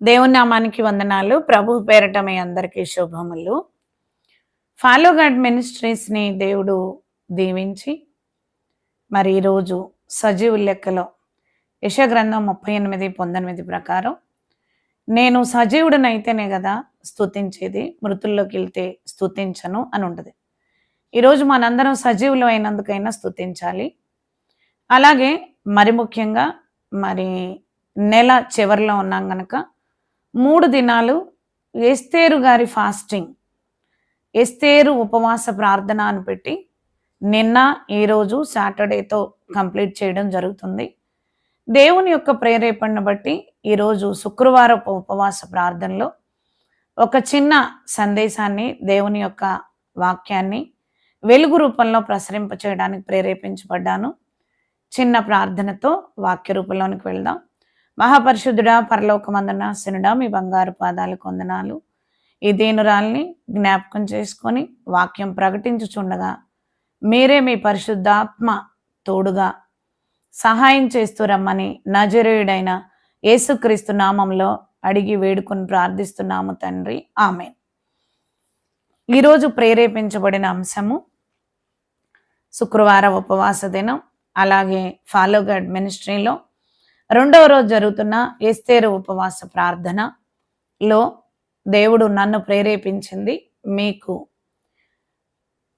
దేవుని నామానికి వందనాలు. ప్రభు పేరట మీ అందరికీ శుభములు. ఫాలో గాడ్ మినిస్ట్రీస్ని దేవుడు దీవించి మరి ఈరోజు సజీవు లెక్కలో యశగ్రంథం ముప్పై ఎనిమిది పంతొమ్మిది ప్రకారం నేను సజీవుడనైతేనే కదా స్థుతించేది మృతుల్లోకి వెళ్తే స్థుతించను అని ఉంటుంది. ఈరోజు మనందరం సజీవులు అయినందుకైనా స్థుతించాలి అలాగే మరి ముఖ్యంగా మరి నెల చివరిలో ఉన్నాం కనుక మూడు దినాలు ఎస్తేరు గారి ఫాస్టింగ్. ఎస్తేరు ఉపవాస ప్రార్థన అని పెట్టి నిన్న ఈరోజు సాటర్డేతో కంప్లీట్ చేయడం జరుగుతుంది. దేవుని యొక్క ప్రేరేపణను బట్టి ఈరోజు శుక్రవార ఉపవాస ప్రార్థనలో ఒక చిన్న సందేశాన్ని దేవుని యొక్క వాక్యాన్ని వెలుగు రూపంలో ప్రసరింప చేయడానికి ప్రేరేపించబడ్డాను. చిన్న ప్రార్థనతో వాక్య రూపంలోనికి వెళ్దాం. మహాపరిశుద్ధుడా పరలోకమందన శనుడా మీ బంగారు పాదాలకు వందనాలు. ఈ దీనురాల్ని జ్ఞాపకం చేసుకొని వాక్యం ప్రకటించుచుండగా మీరే మీ పరిశుద్ధాత్మ తోడుగా సహాయం చేస్తూ రమ్మని నజరేయుడైన యేసుక్రీస్తు నామంలో అడిగి వేడుకొని ప్రార్థిస్తున్నాము తండ్రి. ఆమె ఈరోజు ప్రేరేపించబడిన అంశము శుక్రవారం ఉపవాస దినం అలాగే ఫాలో గడ్ మినిస్ట్రీలో రెండవ రోజు జరుగుతున్న ఎస్తేరు ఉపవాస ప్రార్థనలో దేవుడు నన్ను ప్రేరేపించింది మీకు.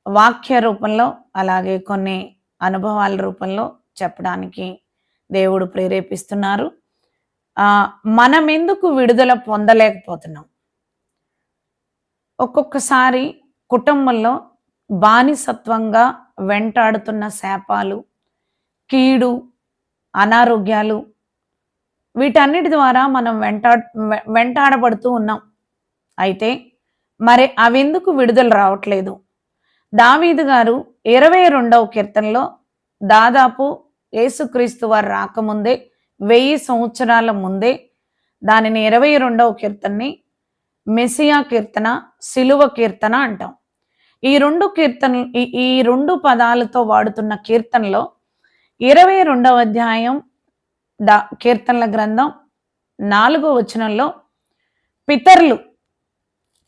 వాక్య రూపంలో అలాగే కొన్ని అనుభవాల రూపంలో చెప్పడానికి దేవుడు ప్రేరేపిస్తున్నారు. మనం ఎందుకు విడుదల పొందలేకపోతున్నాం? ఒక్కొక్కసారి కుటుంబంలో బానిసత్వంగా వెంటాడుతున్న శాపాలు కీడు అనారోగ్యాలు వీటన్నిటి ద్వారా మనం వెంటా వెంటాడబడుతూ ఉన్నాం. అయితే మరి అవెందుకు విడుదల రావట్లేదు. దావీదు గారు ఇరవై రెండవ కీర్తనలో దాదాపు యేసుక్రీస్తు వారు రాకముందే వెయ్యి సంవత్సరాల ముందే దానిని ఇరవై రెండవ కీర్తనని మెసియా కీర్తన సిలువ కీర్తన అంటాం. ఈ రెండు కీర్తన ఈ రెండు పదాలతో వాడుతున్న కీర్తనలో ఇరవై రెండవ అధ్యాయం దా కీర్తనల గ్రంథం నాలుగో వచనంలో పితరులు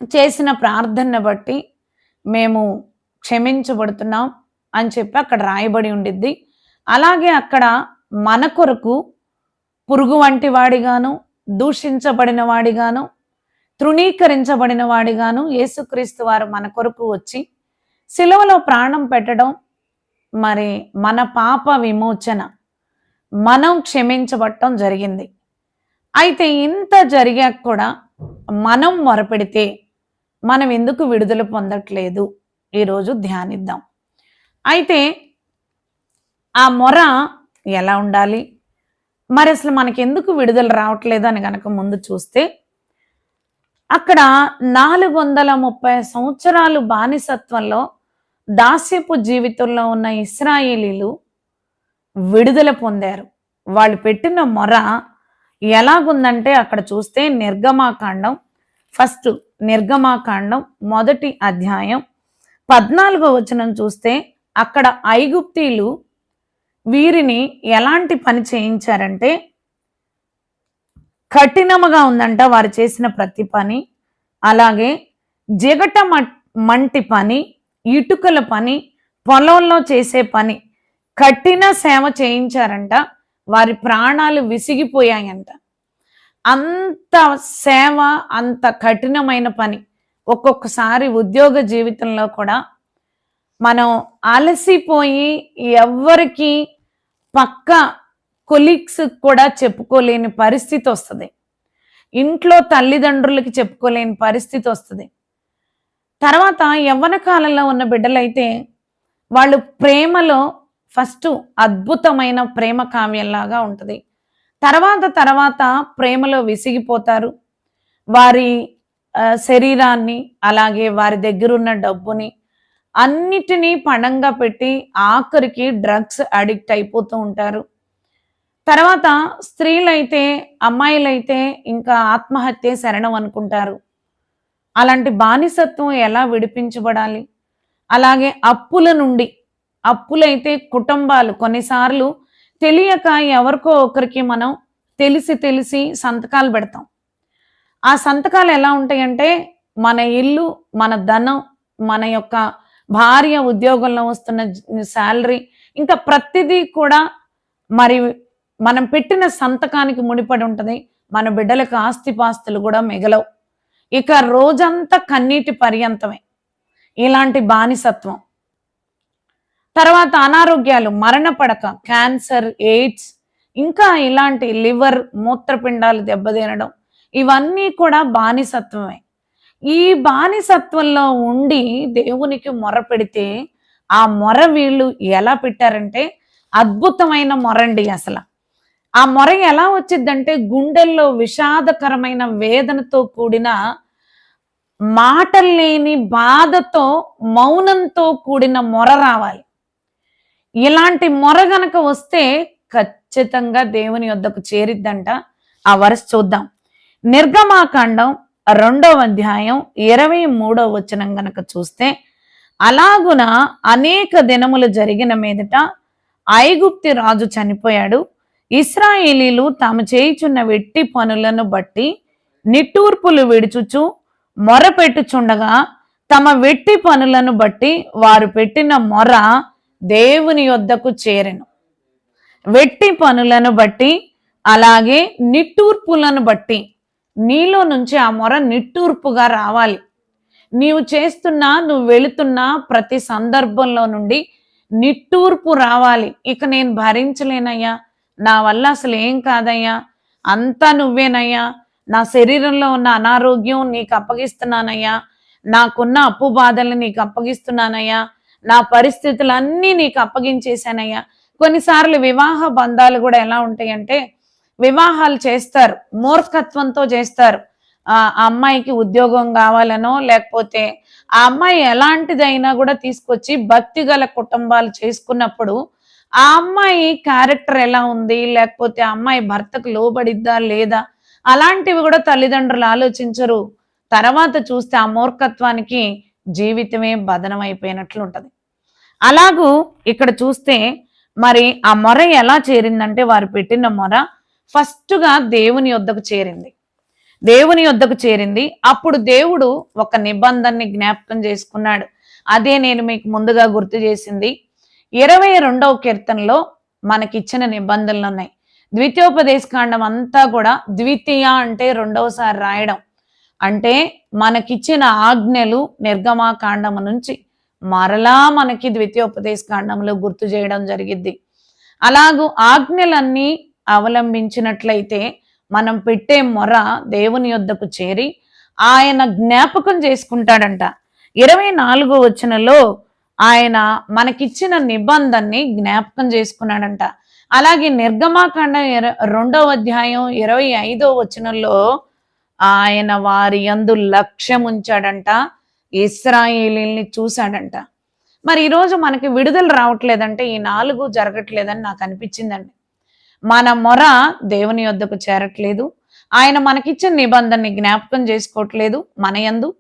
చేసిన ప్రార్థనను బట్టి మేము క్షమించబడుతున్నాం అని చెప్పి అక్కడ రాయబడి ఉండిద్ది. అలాగే అక్కడ మన కొరకు పురుగు వంటి వాడిగాను దూషించబడిన వాడిగాను తృణీకరించబడిన వాడిగాను యేసుక్రీస్తు వారు మన కొరకు వచ్చి సిలువలో ప్రాణం పెట్టడం మరి మన పాప విమోచన మనం క్షమించబట్టం జరిగింది. అయితే ఇంత జరిగాక కూడా మనం మొరపెడితే మనం ఎందుకు విడుదల పొందట్లేదు? ఈరోజు ధ్యానిద్దాం. అయితే ఆ మొర ఎలా ఉండాలి? మరి అసలు మనకి ఎందుకు విడుదల రావట్లేదు అని కనుక ముందు చూస్తే అక్కడ నాలుగు వందల ముప్పై సంవత్సరాలు బానిసత్వంలో దాస్యపు జీవితంలో ఉన్న ఇస్రాయేలీలు విడుదల పొందారు. వాళ్ళు పెట్టిన మొర ఎలాగుందంటే అక్కడ చూస్తే నిర్గమాకాండం ఫస్ట్ నిర్గమాకాండం మొదటి అధ్యాయం పద్నాలుగో వచనం చూస్తే అక్కడ ఐగుప్తీలు వీరిని ఎలాంటి పని చేయించారంటే కఠినముగా ఉందంట వారు చేసిన ప్రతి పని అలాగే జగట మంటి పని ఇటుకల పని పొలంలో చేసే పని కఠిన సేవ చేయించారంట. వారి ప్రాణాలు విసిగిపోయాయంట. అంత సేవ అంత కఠినమైన పని ఒక్కొక్కసారి ఉద్యోగ జీవితంలో కూడా మనం అలసిపోయి ఎవ్వరికి పక్క కొలీగ్స్ కూడా చెప్పుకోలేని పరిస్థితి వస్తుంది. ఇంట్లో తల్లిదండ్రులకి చెప్పుకోలేని పరిస్థితి వస్తుంది. తర్వాత యవ్వన కాలంలో ఉన్న బిడ్డలైతే వాళ్ళు ప్రేమలో ఫస్ట్ అద్భుతమైన ప్రేమ కావ్యంలాగా ఉంటుంది. తర్వాత తర్వాత ప్రేమలో విసిగిపోతారు. వారి శరీరాన్ని అలాగే వారి దగ్గరున్న డబ్బుని అన్నిటినీ పణంగా పెట్టి ఆఖరికి డ్రగ్స్ అడిక్ట్ అయిపోతూ ఉంటారు. తర్వాత స్త్రీలైతే అమ్మాయిలైతే ఇంకా ఆత్మహత్య శరణం అనుకుంటారు. అలాంటి బానిసత్వం ఎలా విడిపించబడాలి? అలాగే అప్పుల నుండి అప్పులైతే కుటుంబాలు కొన్నిసార్లు తెలియక ఎవరికో ఒకరికి మనం తెలిసి తెలిసి సంతకాలు పెడతాం. ఆ సంతకాలు ఎలా ఉంటాయంటే మన ఇల్లు మన ధనం మన యొక్క భార్య ఉద్యోగంలో వస్తున్న శాలరీ ఇంకా ప్రతిదీ కూడా మరి మనం పెట్టిన సంతకానికి ముడిపడి ఉంటుంది. మన బిడ్డలకు ఆస్తిపాస్తులు కూడా మిగలవు. ఇక రోజంతా కన్నీటి పర్యంతమే. ఇలాంటి బానిసత్వం. తర్వాత అనారోగ్యాలు మరణపడక క్యాన్సర్ ఎయిడ్స్ ఇంకా ఇలాంటి లివర్ మూత్రపిండాలు దెబ్బతినడం ఇవన్నీ కూడా బానిసత్వమే. ఈ బానిసత్వంలో ఉండి దేవునికి మొర పెడితే ఆ మొర వీళ్ళు ఎలా పెట్టారంటే అద్భుతమైన మొరండి అసలు. ఆ మొర ఎలా వచ్చిందంటే గుండెల్లో విషాదకరమైన వేదనతో కూడిన మాటలు లేని బాధతో మౌనంతో కూడిన మొర రావాలి. ఇలాంటి మొర గనక వస్తే ఖచ్చితంగా దేవుని వద్దకు చేరిద్దంట. ఆ వరస చూద్దాం. నిర్గమాకాండం రెండవ అధ్యాయం ఇరవై మూడవ వచనం గనక చూస్తే అలాగున అనేక దినములు జరిగిన మీదట ఐగుప్తి రాజు చనిపోయాడు. ఇస్రాయేలీలు తాము చేయుచున్న వెట్టి పనులను బట్టి నిట్టూర్పులు విడుచుచు మొరపెట్టుచుండగా తమ వెట్టి పనులను బట్టి వారు పెట్టిన మొర దేవుని యొద్దకు చేరెను. వెట్టి పనులను బట్టి అలాగే నిట్టూర్పులను బట్టి నీలో నుంచి ఆ మొర నిట్టూర్పుగా రావాలి. నీవు చేస్తున్నా నువ్వు వెళుతున్నా ప్రతి సందర్భంలో నుండి నిట్టూర్పు రావాలి. ఇక నేను భరించలేనయ్యా. నా వల్ల అసలు ఏం కాదయ్యా. అంతా నువ్వేనయ్యా. నా శరీరంలో ఉన్న అనారోగ్యం నీకు అప్పగిస్తున్నానయ్యా. నాకున్న అప్పు బాధలు నీకు అప్పగిస్తున్నానయ్యా. నా పరిస్థితులన్నీ నీకు అప్పగించేశానయ్యా. కొన్నిసార్లు వివాహ బంధాలు కూడా ఎలా ఉంటాయంటే వివాహాలు చేస్తారు మూర్ఖత్వంతో చేస్తారు. ఆ అమ్మాయికి ఉద్యోగం కావాలనో లేకపోతే ఆ అమ్మాయి ఎలాంటిదైనా కూడా తీసుకొచ్చి భక్తి గల కుటుంబాలు చేసుకున్నప్పుడు ఆ అమ్మాయి క్యారెక్టర్ ఎలా ఉంది లేకపోతే ఆ అమ్మాయి భర్తకు లోబడిద్దా లేదా? అలాంటివి కూడా తల్లిదండ్రులు ఆలోచించరు. తర్వాత చూస్తే ఆ మూర్ఖత్వానికి జీవితమే బదనం అయిపోయినట్లు ఉంటుంది అలాగూ ఇక్కడ చూస్తే మరి ఆ మొర ఎలా చేరిందంటే వారు పెట్టిన మొర ఫస్ట్గా దేవుని యొద్దకు చేరింది. దేవుని యొద్దకు చేరింది. అప్పుడు దేవుడు ఒక నిబంధనని జ్ఞాపకం చేసుకున్నాడు. అదే నేను మీకు ముందుగా గుర్తు చేసింది. ఇరవై రెండవ కీర్తనలో మనకిచ్చిన నిబంధనలు ఉన్నాయి ద్వితీయోపదేశకాండం అంతా కూడా ద్వితీయ అంటే రెండవసారి రాయడం. అంటే మనకిచ్చిన ఆజ్ఞలు నిర్గమాకాండము నుంచి మరలా మనకి ద్వితీయోపదేశకాండంలో గుర్తు చేయడం జరిగిద్ది. అలాగూ ఆజ్ఞలన్నీ అవలంబించినట్లయితే మనం పెట్టే మొర దేవుని యొద్దకు చేరి ఆయన జ్ఞాపకం చేసుకుంటాడంట. ఇరవై నాలుగో వచనంలో ఆయన మనకిచ్చిన నిబంధనని జ్ఞాపకం చేసుకున్నాడంట. అలాగే నిర్గమాకాండం ఇర- రెండవ అధ్యాయం ఇరవై ఐదో వచనంలో ఆయన వారి యందు లక్ష్యం ఉంచాడంట ఇస్రాయేలీల్ని చూశాడంట. మరి ఈరోజు మనకి విడుదల రావట్లేదంటే ఈ నాలుగు జరగట్లేదని నాకు అనిపించిందండి. మన మొర దేవుని యొద్దకు చేరట్లేదు. ఆయన మనకిచ్చిన నిబంధనని జ్ఞాపకం చేసుకోవట్లేదు మన యందు.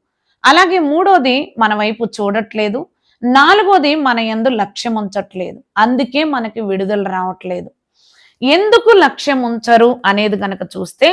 అలాగే మూడోది మన వైపు చూడట్లేదు. నాలుగోది మన యందు లక్ష్యం ఉంచట్లేదు అందుకే మనకి విడుదల రావట్లేదు. ఎందుకు లక్ష్యం ఉంచరు అనేది గనక చూస్తే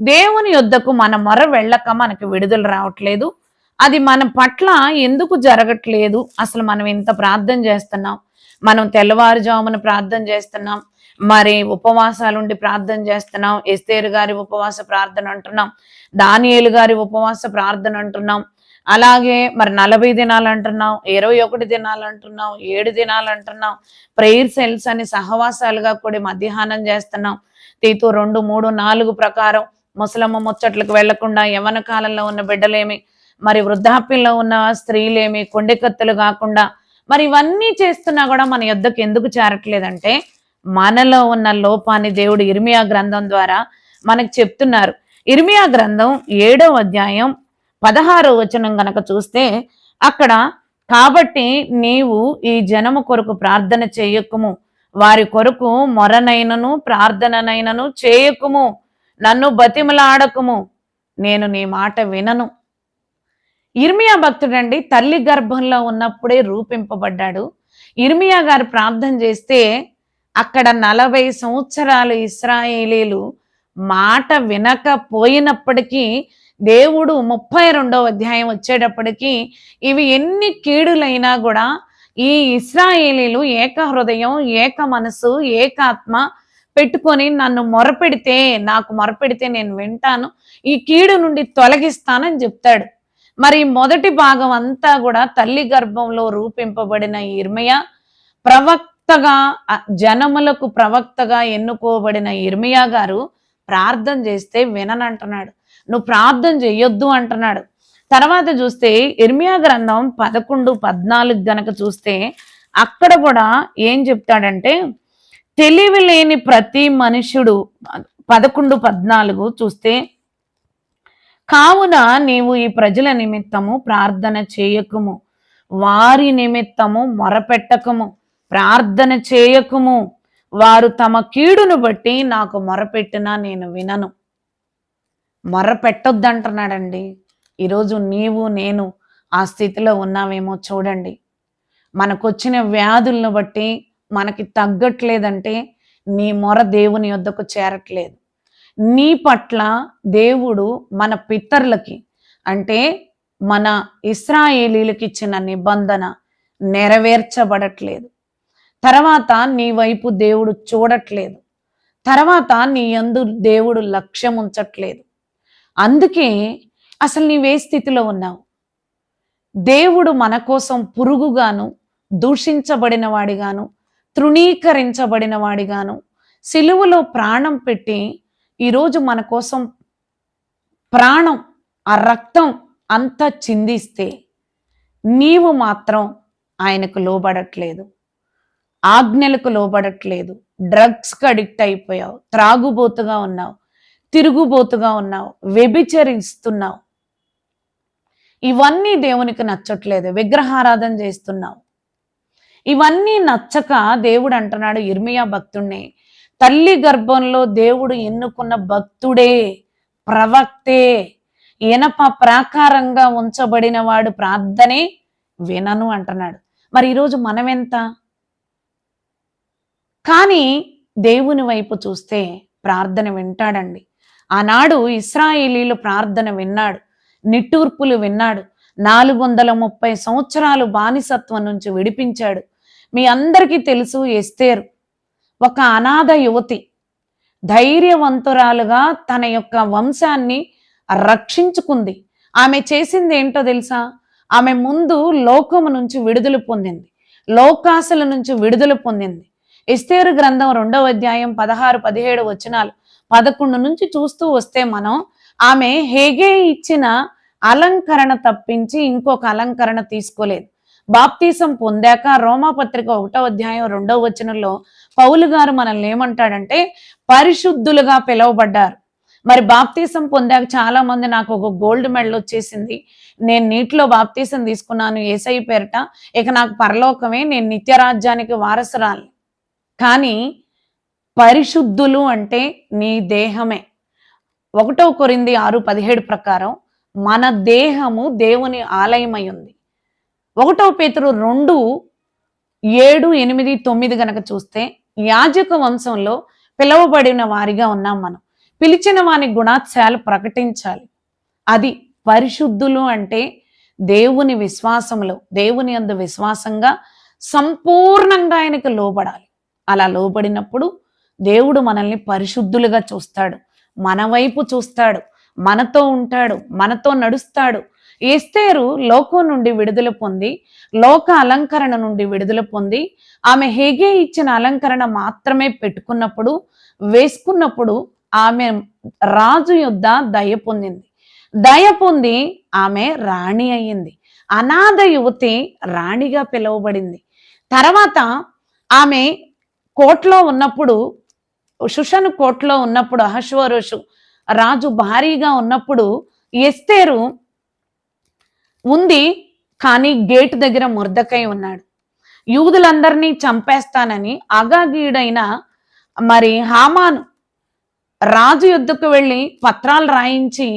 దేవుని యొద్దకు మన మొర వెళ్ళక మనకి విడుదల రావట్లేదు. అది మన పట్ల ఎందుకు జరగట్లేదు? అసలు మనం ఇంత ప్రార్థన చేస్తున్నాం. మనం తెల్లవారుజామున ప్రార్థన చేస్తున్నాం. మరి ఉపవాసాలుండి ప్రార్థన చేస్తున్నాం. ఎస్తేరు గారి ఉపవాస ప్రార్థన అంటున్నాం. దానియేలు గారి ఉపవాస ప్రార్థన అంటున్నాం. అలాగే మరి నలభై దినాలు అంటున్నాం. ఇరవై ఒకటి దినాలు అంటున్నాం. ఏడు దినాలు అంటున్నాం. ప్రేయర్ సెల్స్ అని సహవాసాలుగా కూడా మధ్యాహ్నం చేస్తున్నాం. తీతో రెండు మూడు నాలుగు ప్రకారం ముసలమ్మ ముచ్చట్లకు వెళ్ళకుండా యవన కాలంలో ఉన్న బిడ్డలేమి మరి వృద్ధాప్యంలో ఉన్న స్త్రీలేమి కొండెకత్తులు కాకుండా మరి ఇవన్నీ చేస్తున్నా కూడా మన యుద్ధకు ఎందుకు చేరట్లేదంటే మనలో ఉన్న లోపాన్ని దేవుడు ఇర్మియా గ్రంథం ద్వారా మనకు చెప్తున్నారు. ఇర్మియా గ్రంథం ఏడవ అధ్యాయం పదహారో వచనం గనక చూస్తే అక్కడ కాబట్టి నీవు ఈ జనము కొరకు ప్రార్థన చేయకుము వారి కొరకు మొరనైనను ప్రార్థననైనను చేయకుము నన్ను బతిమలాడకుము. నేను నీ మాట వినను. ఇర్మియా భక్తుడండి తల్లి గర్భంలో ఉన్నప్పుడే రూపింపబడ్డాడు. ఇర్మియా గారు ప్రార్థన చేస్తే అక్కడ నలభై సంవత్సరాలు ఇస్రాయేలీలు మాట వినకపోయినప్పటికీ దేవుడు ముప్పై రెండవ అధ్యాయం వచ్చేటప్పటికీ ఇవి ఎన్ని కీడులైనా కూడా ఈ ఇస్రాయేలీలు ఏక హృదయం ఏక మనసు ఏకాత్మ పెట్టుకొని నన్ను మొరపెడితే నాకు మొరపెడితే నేను వింటాను. ఈ కీడు నుండి తొలగిస్తానని చెప్తాడు. మరి మొదటి భాగం అంతా కూడా తల్లి గర్భంలో రూపింపబడిన ఇర్మయ ప్రవక్తగా జనములకు ప్రవక్తగా ఎన్నుకోబడిన ఇర్మియా గారు ప్రార్థన చేస్తే విననంటున్నాడు. నువ్వు ప్రార్థన చెయ్యొద్దు అంటున్నాడు. తర్వాత చూస్తే ఇర్మియా గ్రంథం పదకొండు పద్నాలుగు గనక చూస్తే అక్కడ కూడా ఏం చెప్తాడంటే తెలివి లేని ప్రతి మనుషుడు పదకొండు పద్నాలుగు చూస్తే కావున నీవు ఈ ప్రజల నిమిత్తము ప్రార్థన చేయకుము. వారి నిమిత్తము మొరపెట్టకము. ప్రార్థన చేయకుము. వారు తమ కీడును బట్టి నాకు మొరపెట్టినా నేను వినను. మొరపెట్టొద్దంటున్నాడండి. ఈరోజు నీవు నేను ఆ స్థితిలో ఉన్నావేమో చూడండి. మనకొచ్చిన వ్యాధులను బట్టి మనకి తగ్గట్లేదంటే నీ మొర దేవుని యొద్దకు చేరట్లేదు. నీ పట్ల దేవుడు మన పితరులకి అంటే మన ఇస్రాయేలీలకి ఇచ్చిన నిబంధన నెరవేర్చబడట్లేదు. తర్వాత నీ వైపు దేవుడు చూడట్లేదు. తర్వాత నీ అందు దేవుడు లక్ష్యం ఉంచట్లేదు. అందుకే అసలు నీవే స్థితిలో ఉన్నావు. దేవుడు మన కోసం పురుగుగాను దూషించబడిన వాడిగాను తృణీకరించబడిన వాడిగాను సిలువలో ప్రాణం పెట్టి ఈరోజు మన కోసం ప్రాణం ఆ రక్తం అంతా చిందిస్తే నీవు మాత్రం ఆయనకు లోబడట్లేదు. ఆజ్ఞలకు లోబడట్లేదు. డ్రగ్స్కి అడిక్ట్ అయిపోయావు. త్రాగుబోతుగా ఉన్నావు. తిరుగుబోతుగా ఉన్నావు. వ్యభిచరిస్తున్నావు. ఇవన్నీ దేవునికి నచ్చట్లేదు. విగ్రహారాధన చేస్తున్నావు. ఇవన్నీ నచ్చక దేవుడు అంటున్నాడు ఇర్మియా భక్తుణ్ణి. తల్లి గర్భంలో దేవుడు ఎన్నుకున్న భక్తుడే ప్రవక్తే. ఇనప ప్రాకారంగా ఉంచబడిన వాడు ప్రార్థనే వినను అంటున్నాడు. మరి ఈరోజు మనమెంత? కానీ దేవుని వైపు చూస్తే ప్రార్థన వింటాడండి. ఆనాడు ఇస్రాయేలీలు ప్రార్థన విన్నాడు నిట్టూర్పులు విన్నాడు. నాలుగు వందల ముప్పై సంవత్సరాలు బానిసత్వం నుంచి విడిపించాడు. మీ అందరికీ తెలుసు ఎస్తేరు. ఒక అనాథ యువతి ధైర్యవంతురాలుగా తన యొక్క వంశాన్ని రక్షించుకుంది. ఆమె చేసింది ఏంటో తెలుసా? ఆమె ముందు లోకము నుంచి విడుదల పొందింది. లోకాశల నుంచి విడుదల పొందింది. ఎస్తేరు గ్రంథం రెండవ అధ్యాయం పదహారు పదిహేడు వచనాలు పదకొండు నుంచి చూస్తూ వస్తే మనం ఆమె హేగే ఇచ్చిన అలంకరణ తప్పించి ఇంకొక అలంకరణ తీసుకోలేదు. బాప్తీసం పొందాక రోమాపత్రిక ఒకటో అధ్యాయం రెండవ వచనంలో పౌలు గారు మనల్ని ఏమంటాడంటే పరిశుద్ధులుగా పిలువబడ్డారు. మరి బాప్తీసం పొందాక చాలా మంది నాకు ఒక గోల్డ్ మెడల్ వచ్చేసింది. నేను నీటిలో బాప్తీసం తీసుకున్నాను ఏసై పేరట. ఇక నాకు పరలోకమే నేను నిత్యరాజ్యానికి వారసురాలి. కానీ పరిశుద్ధులు అంటే నీ దేహమే. ఒకటో కొరింది ఆరు పదిహేడు ప్రకారం మన దేహము దేవుని ఆలయమై ఉంది. ఒకటో పేతురు రెండు ఏడు ఎనిమిది తొమ్మిది గనక చూస్తే యాజక వంశంలో పిలవబడిన వారిగా ఉన్నాం మనం. పిలిచిన వాని గుణాత్యాలు ప్రకటించాలి. అది పరిశుద్ధులు అంటే దేవుని విశ్వాసంలో దేవుని అందు విశ్వాసంగా సంపూర్ణంగా ఆయనకు లోబడాలి. అలా లోబడినప్పుడు దేవుడు మనల్ని పరిశుద్ధులుగా చూస్తాడు. మన వైపు చూస్తాడు. మనతో ఉంటాడు మనతో నడుస్తాడు. ఏస్తేరు లోకం నుండి విడుదల పొంది లోక అలంకరణ నుండి విడుదల పొంది ఆమె హేగే ఇచ్చిన అలంకరణ మాత్రమే పెట్టుకున్నప్పుడు వేసుకున్నప్పుడు ఆమె రాజు యొద్ద దయ పొందింది. దయ పొంది ఆమె రాణి అయ్యింది. అనాథ యువతి రాణిగా పిలువబడింది. తర్వాత ఆమె కోట్లో ఉన్నప్పుడు సుషను కోట్లో ఉన్నప్పుడు అహశ్వరోషు రాజు భారీగా ఉన్నప్పుడు ఎస్తేరు ఉంది కానీ గేట్ దగ్గర ముర్దకై ఉన్నాడు. యూదులందరినీ చంపేస్తానని అగాగీయుడైన మరి హామాను రాజు యుద్ధకు వెళ్ళి పత్రాలు రాయించి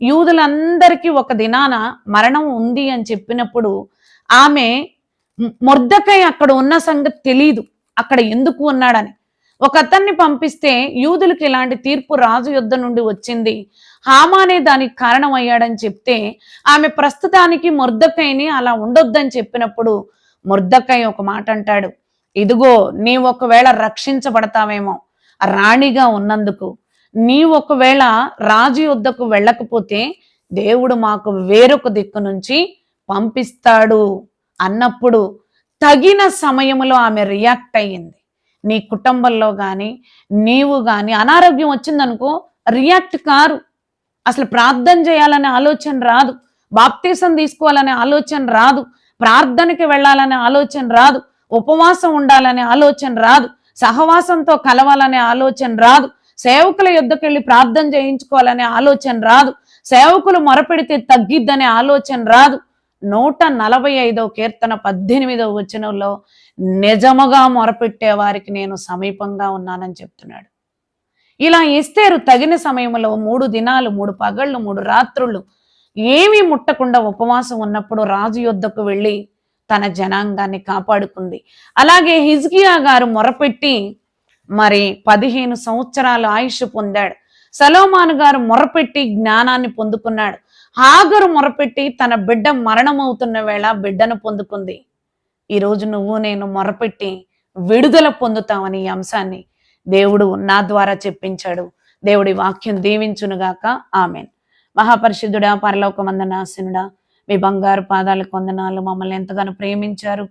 యూదులందరికీ ఒక దినాన మరణం ఉంది అని చెప్పినప్పుడు ఆమె ముర్దకై అక్కడ ఉన్న సంగతి తెలీదు. అక్కడ ఎందుకు ఉన్నాడని. ఒక అతన్ని పంపిస్తే యూదులకు ఇలాంటి తీర్పు రాజు యుద్ధ నుండి వచ్చింది. హామానే దానికి కారణమయ్యాడని చెప్తే ఆమె ప్రస్తుతానికి మొర్దకైని అలా ఉండొద్దని చెప్పినప్పుడు మొర్దకై ఒక మాట అంటాడు. ఇదిగో నీ ఒకవేళ రక్షించబడతావేమో రాణిగా ఉన్నందుకు. నీ ఒకవేళ రాజు యుద్ధకు వెళ్ళకపోతే దేవుడు మాకు వేరొక దిక్కు నుంచి పంపిస్తాడు అన్నప్పుడు తగిన సమయంలో ఆమె రియాక్ట్ అయ్యింది. నీ కుటుంబంలో కానీ నీవు కానీ అనారోగ్యం వచ్చిందనుకో రియాక్ట్ కారు. అసలు ప్రార్థన చేయాలనే ఆలోచన రాదు. బాప్తీసం తీసుకోవాలనే ఆలోచన రాదు. ప్రార్థనకి వెళ్ళాలనే ఆలోచన రాదు. ఉపవాసం ఉండాలనే ఆలోచన రాదు. సహవాసంతో కలవాలనే ఆలోచన రాదు. సేవకుల యుద్ధకు వెళ్ళి ప్రార్థన చేయించుకోవాలనే ఆలోచన రాదు. సేవకులు మొరపెడితే తగ్గిద్దనే ఆలోచన రాదు. నూట నలభై ఐదో కీర్తన పద్దెనిమిదో వచనంలో నిజముగా మొరపెట్టే వారికి నేను సమీపంగా ఉన్నానని చెప్తున్నాడు. ఇలా ఇస్తేరు తగిన సమయంలో మూడు దినాలు మూడు పగళ్ళు మూడు రాత్రులు ఏమీ ముట్టకుండా ఉపవాసం ఉన్నప్పుడు రాజు యొద్దకు వెళ్ళి తన జనాంగాన్ని కాపాడుకుంది. అలాగే హిజ్కియా గారు మొరపెట్టి మరి పదిహేను సంవత్సరాలు ఆయుష్ పొందాడు. సలోమాను గారు మొరపెట్టి జ్ఞానాన్ని పొందుకున్నాడు. హాగరు మొరపెట్టి తన బిడ్డ మరణమవుతున్న వేళ బిడ్డను పొందుకుంది. ఈరోజు నువ్వు నేను మొరపెట్టి విడుదల పొందుతామని ఈ అంశాన్ని దేవుడు నా ద్వారా చెప్పించాడు. దేవుడి వాక్యం దీవించునుగాక. ఆమెన్. మహాపరిశుద్ధుడా పరలోకమందనాశనుడా మీ బంగారు పాదాలకు వందనాలు. మమ్మల్ని ఎంతగానో ప్రేమించారు.